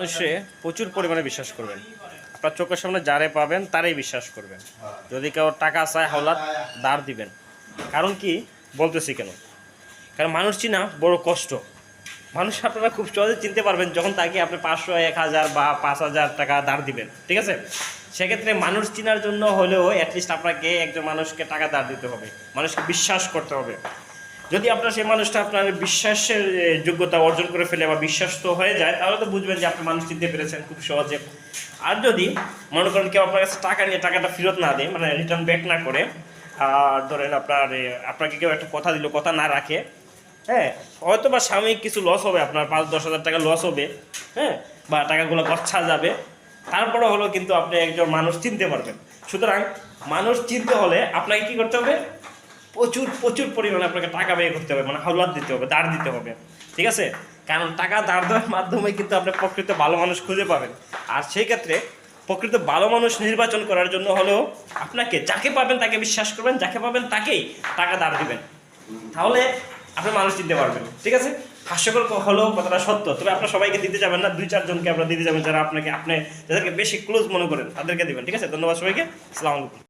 মানুষে প্রচুর পরিমাণে বিশ্বাস করবেন। আপনার চোখের সামনে যারে পাবেন, তারাই বিশ্বাস করবেন। যদি কেউ টাকা চায়, হাওলাত দাঁড় দিবেন। কারণ কি? বলতেছি কেন? কারণ মানুষ চিনা বড় কষ্ট। মানুষ আপনারা খুব সহজে চিনতে পারবেন যখন তাকে আপনি পাঁচশো, এক হাজার বা পাঁচ হাজার টাকা দাঁড় দিবেন। ঠিক আছে? সেক্ষেত্রে মানুষ চিনার জন্য হলেও অ্যাটলিস্ট আপনাকে একজন মানুষকে টাকা দাঁড় দিতে হবে। মানুষকে বিশ্বাস করতে হবে। যদি আপনার সেই মানুষটা আপনার বিশ্বাসের যোগ্যতা অর্জন করে ফেলে বা বিশ্বাস তো হয়ে যায়, তাহলে তো বুঝবেন যে আপনি মানুষ চিনতে পেরেছেন খুব সহজে। আর যদি মনে করেন কেউ আপনার কাছে টাকা নিয়ে টাকাটা ফেরত না দেয় মানে রিটার্ন ব্যাক না করে, আর ধরেন আপনার আপনাকে কেউ একটা কথা দিল, কথা না রাখে হ্যাঁ হয়তো বা সাময়িক কিছু লস হবে, আপনার পাঁচ দশ হাজার টাকা লস হবে হ্যাঁ বা টাকাগুলো গচ্ছা যাবে তারপরে হলো কিন্তু আপনি একজন মানুষ চিনতে পারবেন। সুতরাং মানুষ চিনতে হলে আপনাকে কি করতে হবে? প্রচুর প্রচুর পরিমাণে আপনাকে টাকা ব্যয় করতে হবে মানে হাওলাত দিতে হবে, দাঁড় দিতে হবে, ঠিক আছে? কারণ টাকা দাঁড় দেওয়ার মাধ্যমে কিন্তু আপনি প্রকৃত ভালো মানুষ খুঁজে পাবেন। আর সেই ক্ষেত্রে প্রকৃত ভালো মানুষ নির্বাচন করার জন্য হলেও আপনাকে যাকে পাবেন তাকে বিশ্বাস করবেন, যাকে পাবেন তাকেই টাকা দাঁড় দিবেন। তাহলে আপনি মানুষ দিতে পারবেন, ঠিক আছে? হাস্যকর হলেও কথাটা সত্য, তবে আপনার সবাইকে দিতে যাবেন না, দুই চারজনকে আপনারা দিতে যাবেন, যারা আপনাকে, আপনি, যাদেরকে বেশি ক্লোজ মনে করেন, তাদেরকে দিবেন, ঠিক আছে? ধন্যবাদ সবাইকে আলাইকুম।